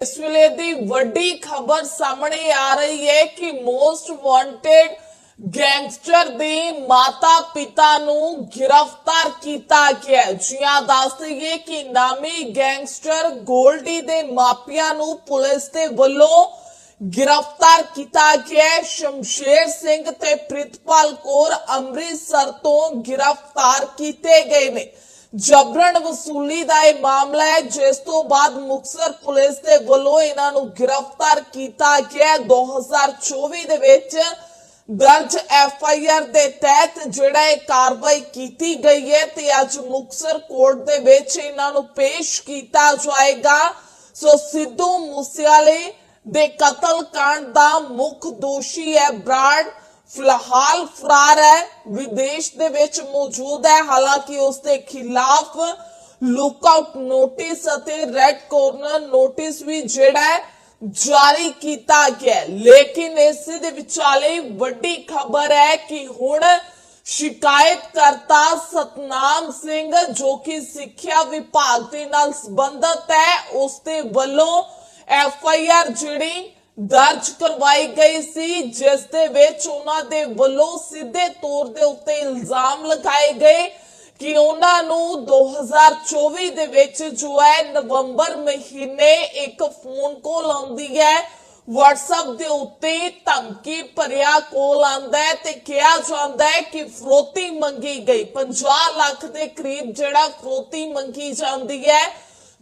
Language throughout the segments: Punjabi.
ਇਸ ਵੇਲੇ ਦੀ ਵੱਡੀ ਖਬਰ ਸਾਹਮਣੇ ਆ ਰਹੀ ਹੈ ਕਿ ਮੋਸਟ ਵਾਂਟਡ ਗੈਂਗਸਟਰ ਦੇ ਮਾਤਾ ਪਿਤਾ ਨੂੰ ਗ੍ਰਿਫਤਾਰ ਕੀਤਾ ਗਿਆ ਜੀ ਹਾਂ ਦੱਸ ਦਈਏ ਕਿ ਨਾਮੀ ਗੈਂਗਸਟਰ ਗੋਲਡੀ ਦੇ ਮਾਪਿਆਂ ਨੂੰ ਪੁਲਿਸ ਦੇ ਵੱਲੋਂ ਗ੍ਰਿਫਤਾਰ ਕੀਤਾ ਗਿਆ ਹੈ। ਸ਼ਮਸ਼ੇਰ ਸਿੰਘ ਤੇ ਪ੍ਰਿਤਪਾਲ ਕੌਰ ਅੰਮ੍ਰਿਤਸਰ ਤੋਂ ਗ੍ਰਿਫਤਾਰ ਕੀਤੇ ਗਏ ਨੇ ਜਬਰਨ ਵਸੂਲੀ ਦਾ ਇਹ ਮਾਮਲਾ ਹੈ, ਜਿਸ ਤੋਂ ਬਾਅਦ ਮੁਕਸਰ ਪੁਲਿਸ ਦੇ ਵੱਲੋਂ ਇਹਨਾਂ ਨੂੰ ਗ੍ਰਿਫਤਾਰ ਕੀਤਾ ਗਿਆ। 2024 ਦੇ ਵਿੱਚ ਦਰਜ ਐਫ ਆਈ ਆਰ ਦੇ ਤਹਿਤ ਜਿਹੜਾ ਇਹ ਕਾਰਵਾਈ ਕੀਤੀ ਗਈ ਹੈ ਤੇ ਅੱਜ ਮੁਕਸਰ ਕੋਰਟ ਦੇ ਵਿੱਚ ਇਹਨਾਂ ਨੂੰ ਪੇਸ਼ ਕੀਤਾ ਜਾਏਗਾ। ਸੋ ਸਿੱਧੂ ਮੂਸੇਵਾਲੇ ਦੇ ਕਤਲ ਕਾਂਡ ਦਾ ਮੁੱਖ ਦੋਸ਼ੀ ਹੈ ਬਰਾੜ। ਫਿਲਹਾਲ ਫਰਾਰ ਹੈ। ਵਿਦੇਸ਼ ਦੇ ਵਿੱਚ ਮੌਜੂਦ ਹੈ। ਹਾਲਾਂਕਿ ਉਸ ਦੇ ਖਿਲਾਫ ਲੁੱਕਆਊਟ ਨੋਟਿਸ ਅਤੇ ਰੈੱਡ ਕਾਰਨਰ ਨੋਟਿਸ ਵੀ ਜਿਹੜਾ ਹੈ, ਜਾਰੀ ਕੀਤਾ ਗਿਆ ਲੇਕਿਨ ਇਸ ਦੇ ਵਿਚਾਲੇ ਵੱਡੀ ਖਬਰ ਹੈ ਕਿ ਹੁਣ ਸ਼ਿਕਾਇਤਕਰਤਾ ਸਤਨਾਮ ਸਿੰਘ, ਜੋ ਕਿ ਸਿੱਖਿਆ ਵਿਭਾਗ ਦੇ ਨਾਲ ਸੰਬੰਧਤ ਹੈ, ਉਸ ਦੇ ਵੱਲੋਂ ਐਫ ਆਈ ਆਰ ਜਿਹੜੀ ਦਰਜ ਕਰਵਾਈ ਗਈ ਸੀ, ਜਿਸ ਦੇ ਵਿੱਚ ਉਹਨਾਂ ਦੇ ਵੱਲੋਂ ਸਿੱਧੇ ਤੌਰ ਦੇ ਉੱਤੇ ਇਲਜ਼ਾਮ ਲਗਾਏ ਗਏ ਕਿ ਉਹਨਾਂ ਨੂੰ 2024 ਦੇ ਵਿੱਚ ਜੋ ਹੈ ਨਵੰਬਰ ਮਹੀਨੇ ਇੱਕ ਫੋਨ ਕਾਲ ਆਉਂਦੀ ਹੈ, WhatsApp ਦੇ ਉੱਤੇ ਧਮਕੀ ਭਰਿਆ ਕਾਲ ਆਉਂਦਾ ਹੈ ਤੇ ਕਿਹਾ ਜਾਂਦਾ ਹੈ ਕਿ ਫਰੋਤੀ ਮੰਗੀ ਗਈ। 50 ਲੱਖ ਦੇ ਕਰੀਬ ਜਿਹੜਾ ਫਰੋਤੀ ਮੰਗੀ ਜਾਂਦੀ ਹੈ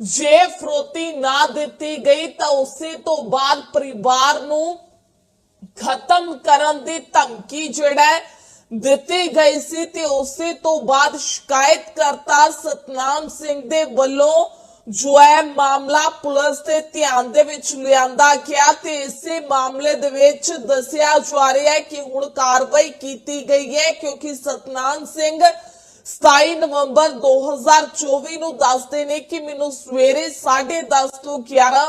ਜੇ ਫਰੋਤੀ ਨਾ ਦਿੱਤੀ ਗਈ ਤਾਂ ਉਸੇ ਤੋਂ ਬਾਅਦ ਪਰਿਵਾਰ ਨੂੰ ਖਤਮ ਕਰਨ ਦੀ ਧਮਕੀ ਜਿਹੜਾ ਦਿੱਤੀ ਗਈ ਸੀ ਤੇ ਉਸੇ ਤੋਂ ਬਾਅਦ ਸ਼ਿਕਾਇਤਕਰਤਾ ਸਤਨਾਮ ਸਿੰਘ ਦੇ ਵੱਲੋਂ ਜੋ ਹੈ ਮਾਮਲਾ ਪੁਲਿਸ ਦੇ ਧਿਆਨ ਦੇ ਵਿੱਚ ਲਿਆਂਦਾ ਗਿਆ ਤੇ ਇਸੇ ਮਾਮਲੇ ਦੇ ਵਿੱਚ ਦੱਸਿਆ ਜਾ ਰਿਹਾ ਹੈ ਕਿ ਹੁਣ ਕਾਰਵਾਈ ਕੀਤੀ ਗਈ ਹੈ ਕਿਉਂਕਿ ਸਤਨਾਮ ਸਿੰਘ 27 ਨਵੰਬਰ 2024 ਨੂੰ ਦੱਸਦੇ ਨੇ ਕਿ ਮੈਨੂੰ ਸਵੇਰੇ 10:30 ਤੋਂ 11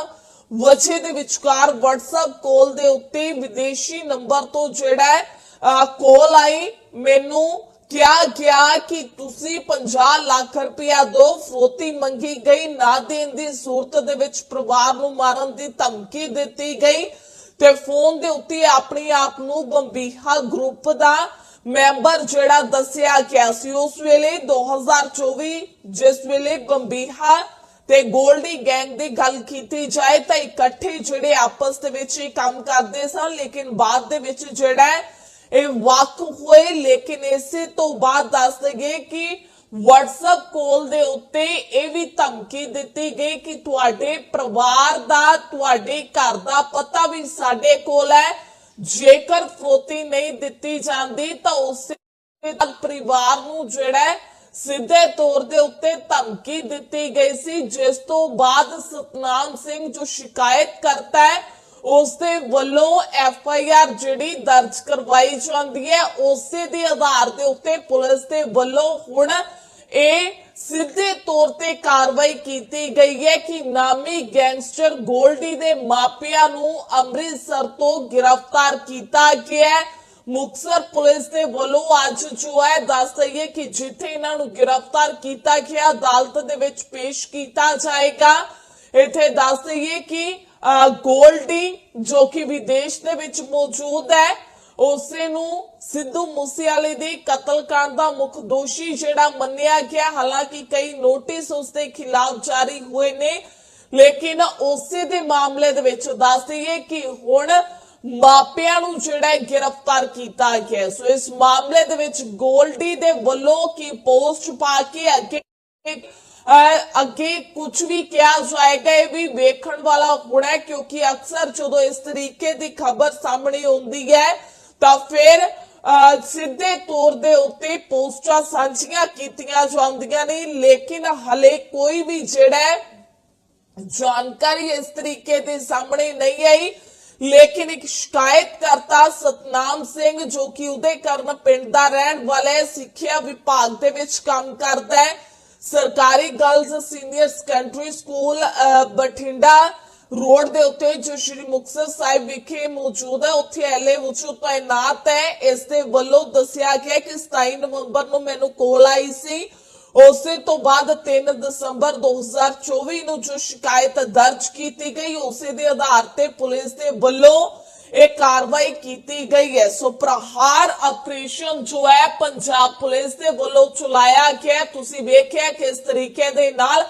ਵਜੇ ਦੇ ਵਿਚਕਾਰ WhatsApp ਕਾਲ ਦੇ ਉੱਤੇ ਵਿਦੇਸ਼ੀ ਨੰਬਰ ਤੋਂ ਜਿਹੜਾ ਕਾਲ ਆਈ। ਮੈਨੂੰ ਕਿਹਾ ਗਿਆ ਕਿ ਤੁਸੀਂ 50 ਲੱਖ ਰੁਪਇਆ ਦੋ, ਫਰੋਤੀ ਮੰਗੀ ਗਈ, ਨਾ ਦੇਣ ਦੀ ਸੂਰਤ ਦੇ ਵਿੱਚ ਪਰਿਵਾਰ ਨੂੰ ਮਾਰਨ ਦੀ ਧਮਕੀ ਦਿੱਤੀ ਗਈ ਤੇ ਫੋਨ ਦੇ ਉੱਤੇ ਆਪਣੇ ਆਪ ਨੂੰ ਬੰਬੀਹਾ ਗਰੁੱਪ ਦਾ ਮੈਂਬਰ ਜਿਹੜਾ ਦੱਸਿਆ ਗਿਆ ਸੀ, ਉਸ ਵੇਲੇ 2024 ਜਿਸ ਵੇਲੇ ਬੰਬੀਹਾ ਤੇ ਗੋਲਡੀ ਗੈਂਗ ਦੀ ਗੱਲ ਕੀਤੀ ਜਾਏ, ਤਾਂ ਇਕੱਠੇ ਜਿਹੜੇ ਆਪਸ ਦੇ ਵਿੱਚ ਹੀ ਕੰਮ ਕਰਦੇ ਸਨ, ਲੇਕਿਨ ਬਾਅਦ ਦੇ ਵਿੱਚ ਜਿਹੜਾ ਇਹ ਵੱਖ ਹੋਏ, ਲੇਕਿਨ ਇਸੇ ਤੋਂ ਬਾਅਦ ਦੱਸ ਦਈਏ ਕਿ WhatsApp ਕੋਲ ਦੇ ਉੱਤੇ ਇਹ ਵੀ ਧਮਕੀ ਦਿੱਤੀ ਗਈ ਕਿ ਤੁਹਾਡੇ ਪਰਿਵਾਰ ਦਾ, ਤੁਹਾਡੇ ਘਰ ਦਾ ਪਤਾ ਵੀ ਸਾਡੇ ਕੋਲ ਹੈ। ਜੇਕਰ ਫਰੋਤੀ ਨਹੀਂ ਦਿੱਤੀ ਜਾਂਦੀ ਤਾਂ ਉਸੇ ਤੱਕ ਪਰਿਵਾਰ ਨੂੰ ਜਿਹੜਾ ਸਿੱਧੇ ਤੌਰ ਦੇ ਉੱਤੇ ਧਮਕੀ ਦਿੱਤੀ ਗਈ ਸੀ, ਜਿਸ ਤੋਂ ਬਾਅਦ ਸਤਨਾਮ ਸਿੰਘ ਜੋ ਸ਼ਿਕਾਇਤ ਕਰਤਾ ਹੈ ਉਸ ਦੇ ਵੱਲੋਂ ਐਫ ਆਈ ਆਰ ਜਿਹੜੀ ਦਰਜ ਕਰਵਾਈ ਜਾਂਦੀ ਹੈ, ਉਸੇ ਦੇ ਆਧਾਰ ਦੇ ਉੱਤੇ ਪੁਲਿਸ ਦੇ ਵੱਲੋਂ ਹੁਣ ਇਹ ਸਿੱਧੇ ਤੌਰ ਤੇ ਕਾਰਵਾਈ ਕੀਤੀ ਗਈ ਹੈ ਕਿ ਨਾਮੀ ਗੈਂਗਸਟਰ ਗੋਲਡੀ ਦੇ ਮਾਪਿਆਂ ਨੂੰ ਅੰਮ੍ਰਿਤਸਰ ਤੋਂ ਗ੍ਰਿਫਤਾਰ ਕੀਤਾ ਗਿਆ ਹੈ। ਮੁਕਸਰ ਪੁਲਿਸ ਦੇ ਵੱਲੋਂ ਅੱਜ ਜੋ ਹੈ ਦੱਸ ਦਈਏ ਕਿ ਜਿੱਥੇ ਇਹਨਾਂ ਨੂੰ ਗ੍ਰਿਫਤਾਰ ਕੀਤਾ ਗਿਆ ਅਦਾਲਤ ਦੇ ਵਿੱਚ ਪੇਸ਼ ਕੀਤਾ ਜਾਏਗਾ। ਇੱਥੇ ਦੱਸ ਦਈਏ ਕਿ ਅਹ, ਗੋਲਡੀ ਜੋ ਕਿ ਵਿਦੇਸ਼ ਦੇ ਵਿੱਚ ਮੌਜੂਦ ਹੈ ਉਸੇ ਨੂੰ ਸਿੱਧੂ ਮੂਸੇਵਾਲੇ ਦੇ ਕਤਲकांड ਦਾ ਮੁੱਖ ਦੋਸ਼ੀ ਜਿਹੜਾ ਮੰਨਿਆ ਗਿਆ। ਹਾਲਾਂਕਿ ਕਈ ਨੋਟਿਸ ਉਸ ਦੇ ਖਿਲਾਫ ਜਾਰੀ ਹੋਏ ਨੇ, ਲੇਕਿਨ ਉਸੇ ਦੇ ਮਾਮਲੇ ਦੇ ਵਿੱਚ ਦੱਸ ਦਈਏ ਕਿ ਹੁਣ ਮਾਪਿਆਂ ਨੂੰ ਜਿਹੜਾ ਗ੍ਰਿਫਤਾਰ ਕੀਤਾ ਗਿਆ ਸੋ ਇਸ ਮਾਮਲੇ ਦੇ ਵਿੱਚ ਗੋਲਡੀ ਦੇ ਵੱਲੋਂ ਕੀ ਪੋਸਟ ਪਾ ਕੇ ਅੱਗੇ ਅੱਗੇ ਕੁਝ ਵੀ ਕਿਹਾ ਜਾਏਗਾ ਇਹ ਵੀ ਵੇਖਣ ਵਾਲਾ ਹੋਣਾ ਕਿਉਂਕਿ ਅਕਸਰ ਜਦੋਂ ਇਸ ਤਰੀਕੇ ਦੀ ਖਬਰ ਸਾਹਮਣੇ ਆਉਂਦੀ ਹੈ ਤਾਂ ਫਿਰ ਸਿੱਧੇ ਤੌਰ ਦੇ ਉੱਤੇ ਪੋਸਟਾਂ ਸਾਂਝੀਆਂ ਕੀਤੀਆਂ ਜਾਂਦੀਆਂ ਨੇ ਲੇਕਿਨ ਹਲੇ ਕੋਈ ਵੀ ਜਿਹੜਾ ਜਾਣਕਾਰੀ ਇਸ ਤਰੀਕੇ ਦੇ ਸਾਹਮਣੇ ਨਹੀਂ ਆਈ। ਲੇਕਿਨ ਇੱਕ ਸ਼ਿਕਾਇਤ ਕਰਤਾ ਸਤਨਾਮ ਸਿੰਘ ਜੋ ਕਿ ਉਹਦੇ ਕਰਨ ਪਿੰਡ ਦਾ ਰਹਿਣ ਵਾਲਾ ਹੈ ਸਿੱਖਿਆ ਵਿਭਾਗ ਦੇ ਵਿੱਚ ਕੰਮ ਕਰਦਾ ਹੈ। ਸਰਕਾਰੀ ਗਰਲਜ਼ ਸੀਨੀਅਰ ਸੈਕੰਡਰੀ ਸਕੂਲ ਅਹ, ਬਠਿੰਡਾ ਰੋਡ ਦੇ ਉੱਤੇ ਜੋ ਸ਼੍ਰੀ ਮੁਕਤਸਰ ਸਾਹਿਬ ਵਿਖੇ ਮੌਜੂਦ ਹੈ, ਉੱਥੇ ਐਲਏ ਵਜੋਂ ਤਾਇਨਾਤ ਹੈ। ਇਸ ਦੇ ਵੱਲੋਂ ਦੱਸਿਆ ਗਿਆ ਕਿ 27 ਨਵੰਬਰ ਨੂੰ ਮੈਨੂੰ ਕੋਲ ਆਈ ਸੀ। ਉਸੇ ਤੋਂ ਬਾਅਦ 3 ਦਸੰਬਰ 2024 ਨੂੰ ਜੋ ਸ਼ਿਕਾਇਤ ਦਰਜ ਕੀਤੀ ਗਈ, ਉਸੇ ਦੇ ਆਧਾਰ ਤੇ ਪੁਲਿਸ ਦੇ ਵੱਲੋਂ ਇਹ ਕਾਰਵਾਈ ਕੀਤੀ ਗਈ ਹੈ। ਸੋ ਪ੍ਰਹਾਰ ਆਪਰੇਸ਼ਨ ਜੋ ਹੈ, ਪੰਜਾਬ ਪੁਲਿਸ ਦੇ ਵੱਲੋਂ ਚਲਾਇਆ ਗਿਆ। ਤੁਸੀਂ ਵੇਖਿਆ ਕਿਸ ਤਰੀਕੇ ਦੇ ਨਾਲ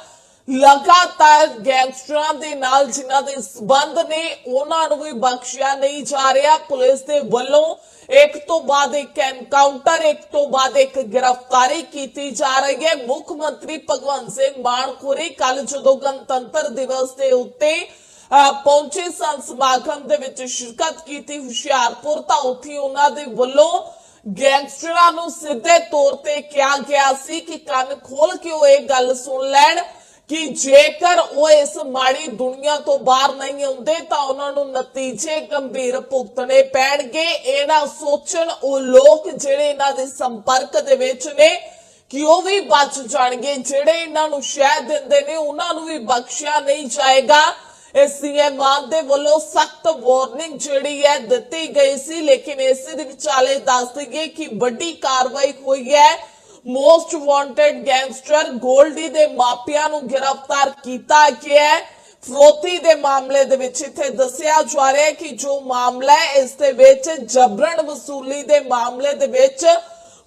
ਲਗਾਤਾਰ ਗੈਂਗਸਟਰਾਂ ਦੇ ਨਾਲ ਜਿਨ੍ਹਾਂ ਦੇ ਸਬੰਧ ਨੇ ਉਹਨਾਂ ਨੂੰ ਵੀ ਬਖਸ਼ਿਆ ਨਹੀਂ ਜਾ ਰਿਹਾ। ਪੁਲਿਸ ਦੇ ਵੱਲੋਂ ਇੱਕ ਤੋਂ ਬਾਅਦ ਇੱਕ ਐਨਕਾਊਂਟਰ ਇੱਕ ਤੋਂ ਬਾਅਦ ਇੱਕ ਗ੍ਰਿਫਤਾਰੀ ਕੀਤੀ ਜਾ ਰਹੀ ਹੈ। ਮੁੱਖ ਮੰਤਰੀ ਭਗਵੰਤ ਸਿੰਘ ਮਾਨ ਖੁਰੀ ਕੱਲ ਜਦੋਂ ਗਣਤੰਤਰ ਦਿਵਸ ਦੇ ਉੱਤੇ ਅਹ, ਪਹੁੰਚੇ ਸਨ ਸਮਾਗਮ ਦੇ ਵਿੱਚ ਸ਼ਿਰਕਤ ਕੀਤੀ ਹੁਸ਼ਿਆਰਪੁਰ ਤਾਂ ਉੱਥੇ ਉਹਨਾਂ ਦੇ ਵੱਲੋਂ ਗੈਂਗਸਟਰਾਂ ਨੂੰ ਸਿੱਧੇ ਤੌਰ ਤੇ ਕਿਹਾ ਗਿਆ ਸੀ ਕਿ ਕੰਨ ਖੋਲ ਕੇ ਉਹ ਇਹ ਗੱਲ ਸੁਣ ਲੈਣ। ਕਿ ਜੇਕਰ ਉਹ ਇਸ ਮਾੜੀ ਦੁਨੀਆ ਤੋਂ ਬਾਹਰ ਨਹੀਂ ਆਉਂਦੇ ਤਾਂ ਉਹਨਾਂ ਨੂੰ ਨਤੀਜੇ ਗੰਭੀਰ ਭੁਗਤਣੇ ਪੈਣਗੇ। ਇਹ ਨਾ ਸੋਚਣ, ਉਹ ਲੋਕ ਜਿਹੜੇ ਇਹਨਾਂ ਦੇ ਸੰਪਰਕ ਦੇ ਵਿੱਚ ਨੇ, ਕਿ ਉਹ ਵੀ ਬਚ ਜਾਣਗੇ। ਜਿਹੜੇ ਇਹਨਾਂ ਨੂੰ ਸ਼ਹਿ ਦਿੰਦੇ ਨੇ, ਉਹਨਾਂ ਨੂੰ ਵੀ ਬਖਸ਼ਿਆ ਨਹੀਂ ਜਾਏਗਾ। ਇਹ ਸੀਐਮ ਮਾਨ ਦੇ ਵੱਲੋਂ ਸਖਤ ਵਾਰਨਿੰਗ ਜਿਹੜੀ ਹੈ ਦਿੱਤੀ ਗਈ ਸੀ, ਲੇਕਿਨ ਇਸੇ ਦੇ ਵਿਚਾਲੇ ਦੱਸ ਦਈਏ ਕਿ ਵੱਡੀ ਕਾਰਵਾਈ ਹੋਈ ਹੈ। ਮੋਸਟ ਵਾਂਟਡ ਗੈਂਗਸਟਰ ਗੋਲਡੀ ਦੇ ਮਾਪਿਆਂ ਨੂੰ ਗ੍ਰਿਫਤਾਰ ਕੀਤਾ ਗਿਆ ਹੈ ਫਰੋਤੀ ਦੇ ਮਾਮਲੇ ਦੇ ਵਿੱਚ ਇੱਥੇ ਦੱਸਿਆ ਜਾ ਰਿਹਾ ਹੈ ਕਿ ਜੋ ਮਾਮਲਾ ਹੈ, ਇਸ ਦੇ ਵਿੱਚ ਜਬਰਨ ਵਸੂਲੀ ਦੇ ਮਾਮਲੇ ਦੇ ਵਿੱਚ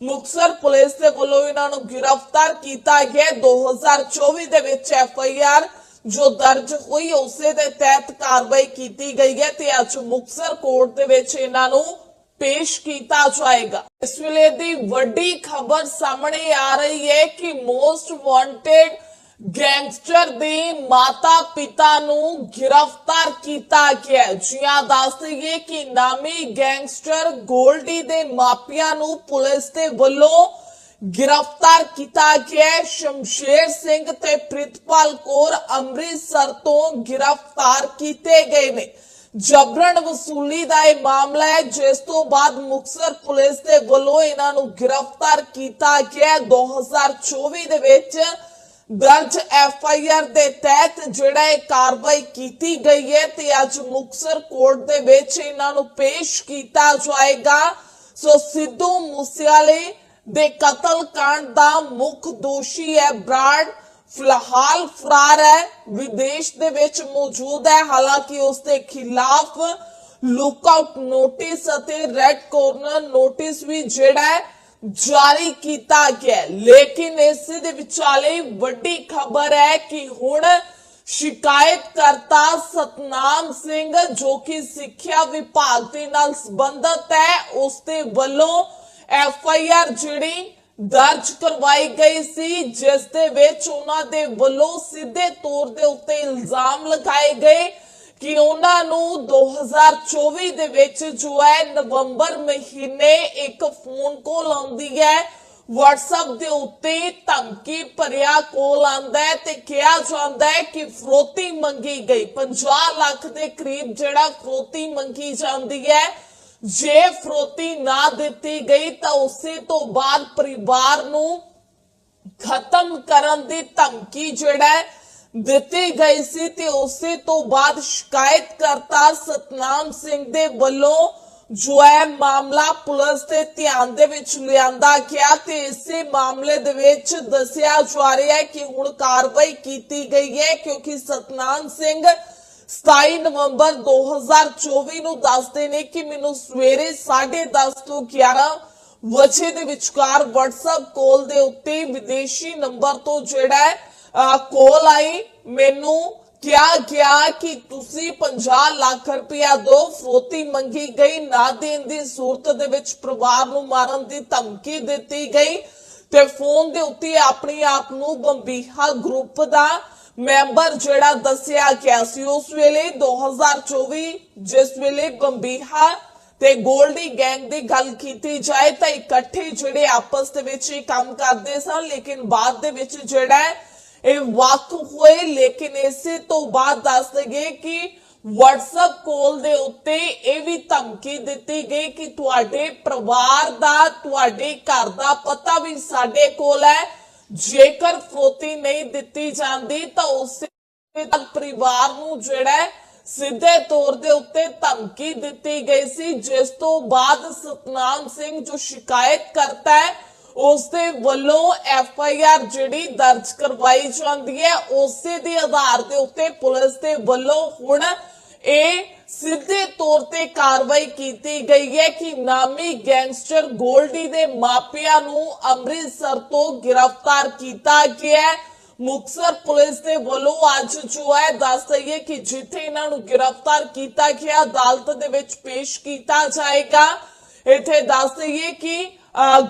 ਮੁਕਸਰ ਪੁਲਿਸ ਦੇ ਵੱਲੋਂ ਇਹਨਾਂ ਨੂੰ ਗ੍ਰਿਫਤਾਰ ਕੀਤਾ ਗਿਆ ਹੈ। 2024 ਦੇ ਵਿੱਚ ਐਫ ਆਈ ਆਰ ਜੋ ਦਰਜ ਹੋਈ, ਉਸੇ ਦੇ ਤਹਿਤ ਕਾਰਵਾਈ ਕੀਤੀ ਗਈ ਹੈ ਤੇ ਅੱਜ ਮੁਕਸਰ ਕੋਰਟ ਦੇ ਵਿੱਚ ਇਹਨਾਂ ਨੂੰ ਪੇਸ਼ ਕੀਤਾ ਜਾਏਗਾ। ਇਸ ਵੇਲੇ ਦੀ ਵੱਡੀ ਖਬਰ ਸਾਹਮਣੇ ਆ ਰਹੀ ਹੈ ਕਿ ਮੋਸਟ ਵਾਂਟਡ ਗੈਂਗਸਟਰ ਦੇ ਮਾਤਾ ਪਿਤਾ ਨੂੰ ਗ੍ਰਿਫਤਾਰ ਕੀਤਾ ਗਿਆ ਜੀ ਹਾਂ ਦੱਸ ਦਈਏ ਕਿ ਨਾਮੀ ਗੈਂਗਸਟਰ ਗੋਲਡੀ ਦੇ ਮਾਪਿਆਂ ਨੂੰ ਪੁਲਿਸ ਦੇ ਵੱਲੋਂ ਗ੍ਰਿਫਤਾਰ ਕੀਤਾ ਗਿਆ ਸ਼ਮਸ਼ੇਰ ਸਿੰਘ ਤੇ ਪ੍ਰਿਤਪਾਲ ਕੌਰ ਅੰਮ੍ਰਿਤਸਰ ਤੋਂ ਗ੍ਰਿਫਤਾਰ ਕੀਤੇ ਗਏ ਨੇ। ਜਬਰਨ ਵਸੂਲੀ ਦਾ ਇਹ ਮਾਮਲਾ ਹੈ, ਜਿਸ ਤੋਂ ਬਾਅਦ ਮੁਕਸਰ ਪੁਲਿਸ ਦੇ ਵੱਲੋਂ ਇਹਨਾਂ ਨੂੰ ਗ੍ਰਿਫਤਾਰ ਕੀਤਾ ਗਿਆ। 2024 ਦੇ ਵਿੱਚ ਦਰਜ ਐਫ ਆਈ ਆਰ ਦੇ ਤਹਿਤ ਜਿਹੜਾ ਇਹ ਕਾਰਵਾਈ ਕੀਤੀ ਗਈ ਹੈ ਤੇ ਅੱਜ ਮੁਕਸਰ ਕੋਰਟ ਦੇ ਵਿੱਚ ਇਹਨਾਂ ਨੂੰ ਪੇਸ਼ ਕੀਤਾ ਜਾਏਗਾ। ਸੋ ਸਿੱਧੂ ਮੂਸੇਵਾਲੇ ਦੇ ਕਤਲ ਕਾਂਡ ਦਾ ਮੁੱਖ ਦੋਸ਼ੀ ਹੈ ਬਰਾੜ। ਫਿਲਹਾਲ ਫਰਾਰ ਹੈ। ਵਿਦੇਸ਼ ਦੇ ਵਿੱਚ ਮੌਜੂਦ ਹੈ। ਹਾਲਾਂਕਿ ਉਸ ਦੇ ਖਿਲਾਫ ਲੁੱਕਆਊਟ ਨੋਟਿਸ ਅਤੇ ਰੈੱਡ ਕਾਰਨਰ ਨੋਟਿਸ ਵੀ ਜਿਹੜਾ ਹੈ, ਜਾਰੀ ਕੀਤਾ ਗਿਆ ਲੇਕਿਨ ਇਸ ਦੇ ਵਿਚਾਲੇ ਵੱਡੀ ਖਬਰ ਹੈ ਕਿ ਹੁਣ ਸ਼ਿਕਾਇਤਕਰਤਾ ਸਤਨਾਮ ਸਿੰਘ, ਜੋ ਕਿ ਸਿੱਖਿਆ ਵਿਭਾਗ ਦੇ ਨਾਲ ਸੰਬੰਧਤ ਹੈ, ਉਸ ਦੇ ਵੱਲੋਂ ਐਫ ਆਈ ਆਰ ਜਿਹੜੀ ਦਰਜ ਕਰਵਾਈ ਗਈ ਸੀ, ਜਿਸ ਦੇ ਵਿੱਚ ਉਹਨਾਂ ਦੇ ਵੱਲੋਂ ਸਿੱਧੇ ਤੌਰ ਦੇ ਉੱਤੇ ਇਲਜ਼ਾਮ ਲਗਾਏ ਗਏ ਕਿ ਉਹਨਾਂ ਨੂੰ 2024 ਦੇ ਵਿੱਚ ਜੋ ਹੈ ਨਵੰਬਰ ਮਹੀਨੇ ਇੱਕ ਫੋਨ ਕਾਲ ਆਉਂਦੀ ਹੈ, WhatsApp ਦੇ ਉੱਤੇ ਧਮਕੀ ਭਰਿਆ ਕਾਲ ਆਉਂਦਾ ਹੈ ਤੇ ਕਿਹਾ ਜਾਂਦਾ ਹੈ ਕਿ ਫਰੋਤੀ ਮੰਗੀ ਗਈ। 50 ਲੱਖ ਦੇ ਕਰੀਬ ਜਿਹੜਾ ਫਰੋਤੀ ਮੰਗੀ ਜਾਂਦੀ ਹੈ ਜੇ ਫਰੋਤੀ ਨਾ ਦਿੱਤੀ ਗਈ ਤਾਂ ਉਸੇ ਤੋਂ ਬਾਅਦ ਪਰਿਵਾਰ ਨੂੰ ਖਤਮ ਕਰਨ ਦੀ ਧਮਕੀ ਜਿਹੜਾ ਦਿੱਤੀ ਗਈ ਸੀ ਤੇ ਉਸੇ ਤੋਂ ਬਾਅਦ ਸ਼ਿਕਾਇਤਕਰਤਾ ਸਤਨਾਮ ਸਿੰਘ ਦੇ ਵੱਲੋਂ ਜੋ ਹੈ ਮਾਮਲਾ ਪੁਲਿਸ ਦੇ ਧਿਆਨ ਦੇ ਵਿੱਚ ਲਿਆਂਦਾ ਗਿਆ ਤੇ ਇਸੇ ਮਾਮਲੇ ਦੇ ਵਿੱਚ ਦੱਸਿਆ ਜਾ ਰਿਹਾ ਹੈ ਕਿ ਹੁਣ ਕਾਰਵਾਈ ਕੀਤੀ ਗਈ ਹੈ ਕਿਉਂਕਿ ਸਤਨਾਮ ਸਿੰਘ 27 ਨਵੰਬਰ 2024 ਨੂੰ ਦੱਸਦੇ ਨੇ ਕਿ ਮੈਨੂੰ ਸਵੇਰੇ 10:30 ਤੋਂ 11 ਵਜੇ ਦੇ ਵਿਚਕਾਰ WhatsApp ਕਾਲ ਦੇ ਉੱਤੇ ਵਿਦੇਸ਼ੀ ਨੰਬਰ ਤੋਂ ਜਿਹੜਾ ਕਾਲ ਆਈ। ਮੈਨੂੰ ਕਿਹਾ ਗਿਆ ਕਿ ਤੁਸੀਂ 50 ਲੱਖ ਰੁਪਇਆ ਦੋ, ਫਰੋਤੀ ਮੰਗੀ ਗਈ, ਨਾ ਦੇਣ ਦੀ ਸੂਰਤ ਦੇ ਵਿੱਚ ਪਰਿਵਾਰ ਨੂੰ ਮਾਰਨ ਦੀ ਧਮਕੀ ਦਿੱਤੀ ਗਈ ਤੇ ਫੋਨ ਦੇ ਉੱਤੇ ਆਪਣੇ ਆਪ ਨੂੰ ਬੰਬੀਹਾ ਗਰੁੱਪ ਦਾ ਮੈਂਬਰ ਜਿਹੜਾ ਦੱਸਿਆ ਗਿਆ ਸੀ, ਉਸ ਵੇਲੇ 2024 ਜਿਸ ਵੇਲੇ ਬੰਬੀਹਾ ਤੇ ਗੋਲਡੀ ਗੈਂਗ ਦੀ ਗੱਲ ਕੀਤੀ ਜਾਏ, ਤਾਂ ਇਕੱਠੇ ਜਿਹੜੇ ਆਪਸ ਦੇ ਵਿੱਚ ਹੀ ਕੰਮ ਕਰਦੇ ਸਨ, ਲੇਕਿਨ ਬਾਅਦ ਦੇ ਵਿੱਚ ਜਿਹੜਾ ਇਹ ਵੱਖ ਹੋਏ, ਲੇਕਿਨ ਇਸੇ ਤੋਂ ਬਾਅਦ ਦੱਸ ਦਈਏ ਕਿ WhatsApp ਕੋਲ ਦੇ ਉੱਤੇ ਇਹ ਵੀ ਧਮਕੀ ਦਿੱਤੀ ਗਈ ਕਿ ਤੁਹਾਡੇ ਪਰਿਵਾਰ ਦਾ, ਤੁਹਾਡੇ ਘਰ ਦਾ ਪਤਾ ਵੀ ਸਾਡੇ ਕੋਲ ਹੈ ਜੇਕਰ ਫਰੋਤੀ ਨਹੀਂ ਦਿੱਤੀ ਜਾਂਦੀ ਤਾਂ ਉਸੇ ਤੱਕ ਪਰਿਵਾਰ ਨੂੰ ਜਿਹੜਾ ਸਿੱਧੇ ਤੌਰ ਦੇ ਉੱਤੇ ਧਮਕੀ ਦਿੱਤੀ ਗਈ ਸੀ, ਜਿਸ ਤੋਂ ਬਾਅਦ ਸਤਨਾਮ ਸਿੰਘ ਜੋ ਸ਼ਿਕਾਇਤ ਕਰਤਾ ਹੈ ਉਸ ਦੇ ਵੱਲੋਂ ਐਫ ਆਈ ਆਰ ਜਿਹੜੀ ਦਰਜ ਕਰਵਾਈ ਜਾਂਦੀ ਹੈ, ਉਸੇ ਦੇ ਆਧਾਰ ਦੇ ਉੱਤੇ ਪੁਲਿਸ ਦੇ ਵੱਲੋਂ ਹੁਣ ਇਹ ਸਿੱਧੇ ਤੌਰ ਤੇ ਕਾਰਵਾਈ ਕੀਤੀ ਗਈ ਹੈ ਕਿ ਨਾਮੀ ਗੈਂਗਸਟਰ ਗੋਲਡੀ ਦੇ ਮਾਪਿਆਂ ਨੂੰ ਅੰਮ੍ਰਿਤਸਰ ਤੋਂ ਗ੍ਰਿਫਤਾਰ ਕੀਤਾ ਗਿਆ ਹੈ। ਮੁਕਸਰ ਪੁਲਿਸ ਦੇ ਵੱਲੋਂ ਅੱਜ ਜੋ ਹੈ, ਦੱਸ ਦਈਏ ਕਿ ਜਿੱਥੇ ਇਹਨਾਂ ਨੂੰ ਗ੍ਰਿਫਤਾਰ ਕੀਤਾ ਗਿਆ, ਅਦਾਲਤ ਦੇ ਵਿੱਚ ਪੇਸ਼ ਕੀਤਾ ਜਾਏਗਾ। ਇੱਥੇ ਦੱਸ ਦਈਏ ਕਿ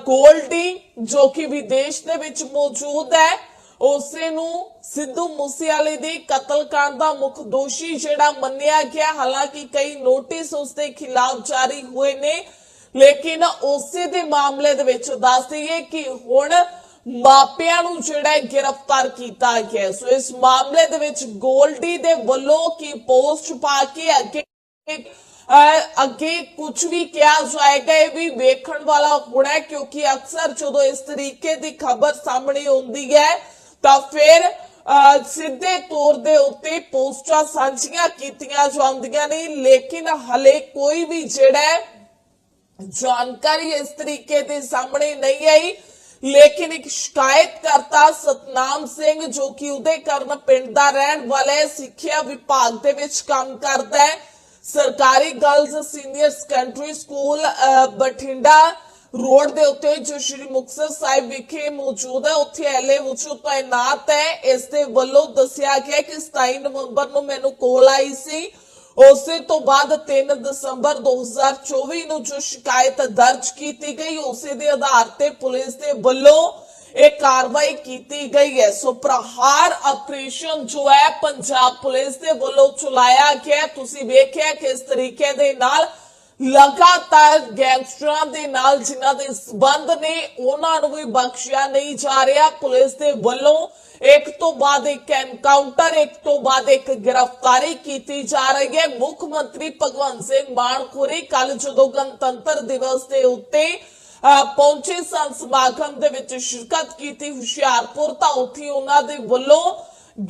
ਗੋਲਡੀ ਜੋ ਕਿ ਵਿਦੇਸ਼ ਦੇ ਵਿੱਚ ਮੌਜੂਦ ਹੈ ਉਸੇ ਨੂੰ ਸਿੱਧੂ ਮੂਸੇਵਾਲੇ ਦੇ ਕਤਲकांड ਦਾ ਮੁੱਖ ਦੋਸ਼ੀ ਜਿਹੜਾ ਮੰਨਿਆ ਗਿਆ। ਹਾਲਾਂਕਿ ਕਈ ਨੋਟਿਸ ਉਸ ਦੇ ਖਿਲਾਫ ਜਾਰੀ ਹੋਏ ਨੇ, ਲੇਕਿਨ ਉਸੇ ਦੇ ਮਾਮਲੇ ਦੇ ਵਿੱਚ ਦੱਸ ਦਈਏ ਕਿ ਹੁਣ ਮਾਪਿਆਂ ਨੂੰ ਜਿਹੜਾ ਗ੍ਰਿਫਤਾਰ ਕੀਤਾ ਗਿਆ। ਸੋ ਇਸ ਮਾਮਲੇ ਦੇ ਵਿੱਚ ਗੋਲਡੀ ਦੇ ਵੱਲੋਂ ਕੀ ਪੋਸਟ ਪਾ ਕੇ ਅੱਗੇ ਅੱਗੇ ਕੁਝ ਵੀ ਕਿਹਾ ਜਾਏਗਾ ਇਹ ਵੀ ਵੇਖਣ ਵਾਲਾ ਹੋਣਾ ਕਿਉਂਕਿ ਅਕਸਰ ਜਦੋਂ ਇਸ ਤਰੀਕੇ ਦੀ ਖਬਰ ਸਾਹਮਣੇ ਆਉਂਦੀ ਹੈ ਤਾਂ ਫਿਰ ਸਿੱਧੇ ਤੌਰ ਦੇ ਉੱਤੇ ਪੋਸਟਾਂ ਸਾਂਝੀਆਂ ਕੀਤੀਆਂ ਜਾਂਦੀਆਂ ਨੇ। ਲੇਕਿਨ ਹਲੇ ਕੋਈ ਵੀ ਜਿਹੜਾ ਜਾਣਕਾਰੀ ਇਸ ਤਰੀਕੇ ਦੇ ਸਾਹਮਣੇ ਨਹੀਂ ਆਈ। ਲੇਕਿਨ ਇੱਕ ਸ਼ਿਕਾਇਤਕਰਤਾ ਸਤਨਾਮ ਸਿੰਘ ਜੋ ਕਿ ਉਹਦੇ ਕਰਨ ਪਿੰਡ ਦਾ ਰਹਿਣ ਵਾਲਾ ਹੈ ਸਿੱਖਿਆ ਵਿਭਾਗ ਦੇ ਵਿੱਚ ਕੰਮ ਕਰਦਾ ਹੈ। ਸਰਕਾਰੀ ਗਰਲਜ਼ ਸੀਨੀਅਰ ਸੈਕੰਡਰੀ ਸਕੂਲ ਅਹ, ਬਠਿੰਡਾ ਰੋਡ ਦੇ ਉੱਤੇ ਜੋ ਸ਼੍ਰੀ ਮੁਕਤਸਰ ਸਾਹਿਬ ਵਿਖੇ ਮੌਜੂਦ ਹੈ, ਉੱਥੇ ਐਲਏ ਵਜੋਂ ਤਾਇਨਾਤ ਹੈ। ਇਸ ਦੇ ਵੱਲੋਂ ਦੱਸਿਆ ਗਿਆ ਕਿ 27 ਨਵੰਬਰ ਨੂੰ ਮੈਨੂੰ ਕੋਲ ਆਈ ਸੀ। ਉਸੇ ਤੋਂ ਬਾਅਦ 3 ਦਸੰਬਰ 2024 ਨੂੰ ਜੋ ਸ਼ਿਕਾਇਤ ਦਰਜ ਕੀਤੀ ਗਈ, ਉਸੇ ਦੇ ਆਧਾਰ ਤੇ ਪੁਲਿਸ ਦੇ ਵੱਲੋਂ ਇਹ ਕਾਰਵਾਈ ਕੀਤੀ ਗਈ ਹੈ। ਸੋ ਪ੍ਰਹਾਰ ਆਪਰੇਸ਼ਨ ਜੋ ਹੈ, ਪੰਜਾਬ ਪੁਲਿਸ ਦੇ ਵੱਲੋਂ ਚਲਾਇਆ ਗਿਆ। ਤੁਸੀਂ ਵੇਖਿਆ ਕਿਸ ਤਰੀਕੇ ਦੇ ਨਾਲ ਲਗਾਤਾਰ ਗੈਂਗਸਟਰਾਂ ਦੇ ਨਾਲ ਜਿਨ੍ਹਾਂ ਦੇ ਸਬੰਧ ਨੇ ਉਹਨਾਂ ਨੂੰ ਵੀ ਬਖਸ਼ਿਆ ਨਹੀਂ ਜਾ ਰਿਹਾ। ਪੁਲਿਸ ਦੇ ਵੱਲੋਂ ਇੱਕ ਤੋਂ ਬਾਅਦ ਇੱਕ ਐਨਕਾਊਂਟਰ ਇੱਕ ਤੋਂ ਬਾਅਦ ਇੱਕ ਗ੍ਰਿਫਤਾਰੀ ਕੀਤੀ ਜਾ ਰਹੀ ਹੈ। ਮੁੱਖ ਮੰਤਰੀ ਭਗਵੰਤ ਸਿੰਘ ਮਾਨ ਖੁਰੀ ਕੱਲ ਜਦੋਂ ਗਣਤੰਤਰ ਦਿਵਸ ਦੇ ਉੱਤੇ ਅਹ, ਪਹੁੰਚੇ ਸਨ ਸਮਾਗਮ ਦੇ ਵਿੱਚ ਸ਼ਿਰਕਤ ਕੀਤੀ ਹੁਸ਼ਿਆਰਪੁਰ ਤਾਂ ਉੱਥੇ ਉਹਨਾਂ ਦੇ ਵੱਲੋਂ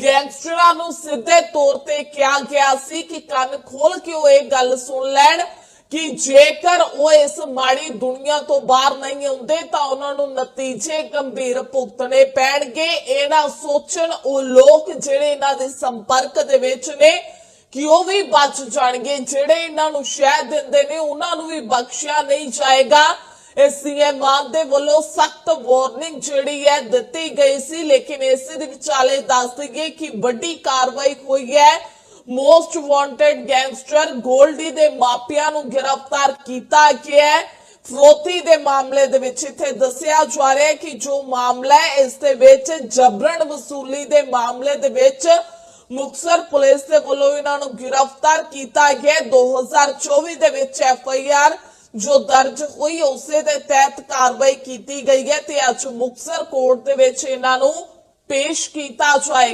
ਗੈਂਗਸਟਰਾਂ ਨੂੰ ਸਿੱਧੇ ਤੌਰ ਤੇ ਕਿਹਾ ਗਿਆ ਸੀ ਕਿ ਕੰਨ ਖੋਲ ਕੇ ਉਹ ਇਹ ਗੱਲ ਸੁਣ ਲੈਣ। ਕਿ ਜੇਕਰ ਉਹ ਇਸ ਮਾੜੀ ਦੁਨੀਆ ਤੋਂ ਬਾਹਰ ਨਹੀਂ ਆਉਂਦੇ ਤਾਂ ਉਹਨਾਂ ਨੂੰ ਨਤੀਜੇ ਗੰਭੀਰ ਭੁਗਤਣੇ ਪੈਣਗੇ। ਇਹ ਨਾ ਸੋਚਣ, ਉਹ ਲੋਕ ਜਿਹੜੇ ਇਹਨਾਂ ਦੇ ਸੰਪਰਕ ਦੇ ਵਿੱਚ ਨੇ, ਕਿ ਉਹ ਵੀ ਬਚ ਜਾਣਗੇ। ਜਿਹੜੇ ਇਹਨਾਂ ਨੂੰ ਸ਼ਹਿ ਦਿੰਦੇ ਨੇ, ਉਹਨਾਂ ਨੂੰ ਵੀ ਬਖਸ਼ਿਆ ਨਹੀਂ ਜਾਏਗਾ। ਸੀਐਮ ਮਾਨ ਦੇ ਵੱਲੋਂ ਸਖਤ ਵਾਰਨਿੰਗ ਜਿਹੜੀ ਹੈ ਦਿੱਤੀ ਗਈ ਸੀ, ਲੇਕਿਨ ਇਸੇ ਦੇ ਵਿਚਾਲੇ ਦੱਸ ਦਈਏ ਕਿ ਵੱਡੀ ਕਾਰਵਾਈ ਹੋਈ ਹੈ। ਮੋਸਟ ਵਾਂਟਡ ਗੈਂਗਸਟਰ ਗੋਲਡੀ ਦੇ ਮਾਪਿਆਂ ਨੂੰ ਗ੍ਰਿਫਤਾਰ ਕੀਤਾ ਗਿਆ ਹੈ ਫਰੋਤੀ ਦੇ ਮਾਮਲੇ ਦੇ ਵਿੱਚ ਇੱਥੇ ਦੱਸਿਆ ਜਾ ਰਿਹਾ ਹੈ ਕਿ ਜੋ ਮਾਮਲਾ ਹੈ, ਇਸ ਦੇ ਵਿੱਚ ਜਬਰਨ ਵਸੂਲੀ ਦੇ ਮਾਮਲੇ ਦੇ ਵਿੱਚ ਮੁਕਸਰ ਪੁਲਿਸ ਦੇ ਵੱਲੋਂ ਇਹਨਾਂ ਨੂੰ ਗ੍ਰਿਫਤਾਰ ਕੀਤਾ ਗਿਆ ਹੈ। 2024 ਦੇ ਵਿੱਚ ਐਫ ਆਈ ਆਰ ਜੋ ਦਰਜ ਹੋਈ, ਉਸੇ ਦੇ ਤਹਿਤ ਕਾਰਵਾਈ ਕੀਤੀ ਗਈ ਹੈ ਤੇ ਅੱਜ ਮੁਕਸਰ ਕੋਰਟ ਦੇ ਵਿੱਚ ਇਹਨਾਂ ਨੂੰ ਪੇਸ਼ ਕੀਤਾ ਜਾਏਗਾ